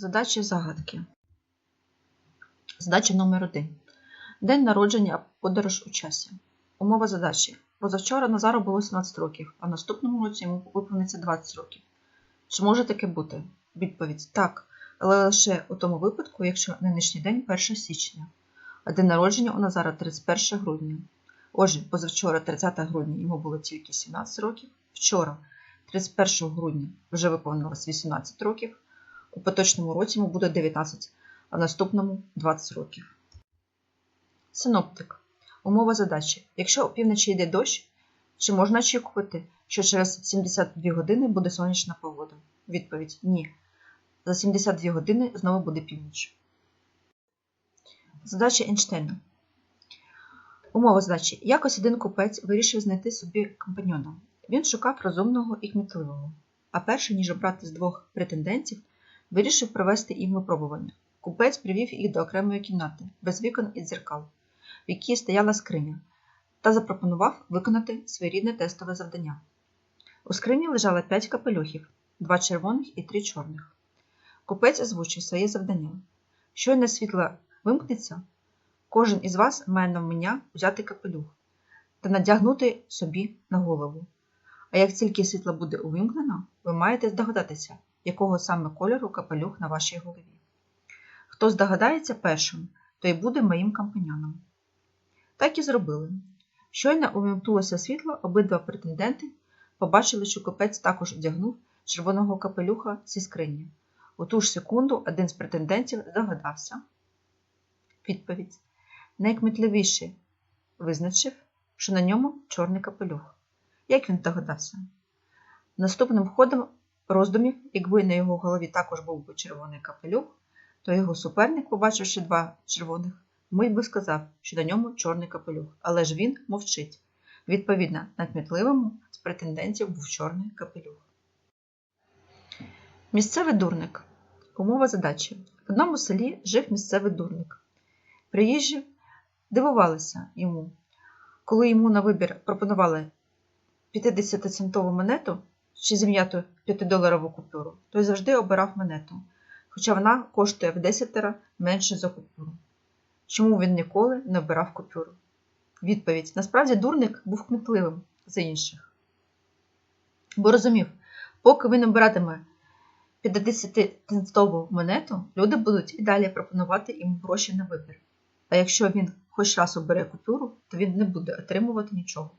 Задачі загадки. Задача номер 1. День народження подорож у часі. Умова задачі. Позавчора Назару було 17 років, а наступному році йому виповниться 20 років. Чи може таке бути? Відповідь так, але лише у тому випадку, якщо нинішній день 1 січня, а день народження у Назара 31 грудня. Отже, позавчора, 30 грудня, йому було тільки 17 років, вчора, 31 грудня, вже виповнилось 18 років, у поточному році йому буде 19, а в наступному 20 років. Синоптик. Умова задачі. Якщо опівночі йде дощ, чи можна очікувати, що через 72 години буде сонячна погода? Відповідь ні. За 72 години знову буде північ. Задача Ейнштейна. Умова задачі. Якось один купець вирішив знайти собі компаньйона. Він шукав розумного і кмітливого. А перше, ніж обрати з двох претендентів, вирішив провести їм випробування. Купець привів їх до окремої кімнати, без вікон і дзеркал, в якій стояла скриня, та запропонував виконати своєрідне тестове завдання. У скрині лежало п'ять капелюхів, два червоних і три чорних. Купець озвучив своє завдання. Щойно світло вимкнеться, кожен із вас має навмання взяти капелюх та надягнути собі на голову. А як тільки світло буде увімкнено, ви маєте здогадатися, якого саме кольору капелюх на вашій голові. Хто здогадається першим, той буде моїм компаньоном. Так і зробили. Щойно увімкнулося світло, обидва претенденти побачили, що купець також одягнув червоного капелюха зі скрині. У ту ж секунду один з претендентів здогадався. Відповідь. Найкмітливіший визначив, що на ньому чорний капелюх. Як він догадався? Наступним ходом роздумів, якби на його голові також був би червоний капелюх, то його суперник, побачивши два червоних, мить би сказав, що на ньому чорний капелюх, але ж він мовчить. Відповідно, на кмітливому з претендентів був чорний капелюх. Місцевий дурник. Умова задачі. В одному селі жив місцевий дурник. Приїжджі дивувалися йому. Коли йому на вибір пропонували 50-центову монету чи зім'яту 5-доларову купюру, той завжди обирав монету, хоча вона коштує в 10 менше за купюру. Чому він ніколи не обирав купюру? Відповідь: насправді дурник був кмітливим за інших. Бо розумів, поки він обиратиме 50-центову монету, люди будуть і далі пропонувати йому гроші на вибір. А якщо він хоч раз обере купюру, то він не буде отримувати нічого.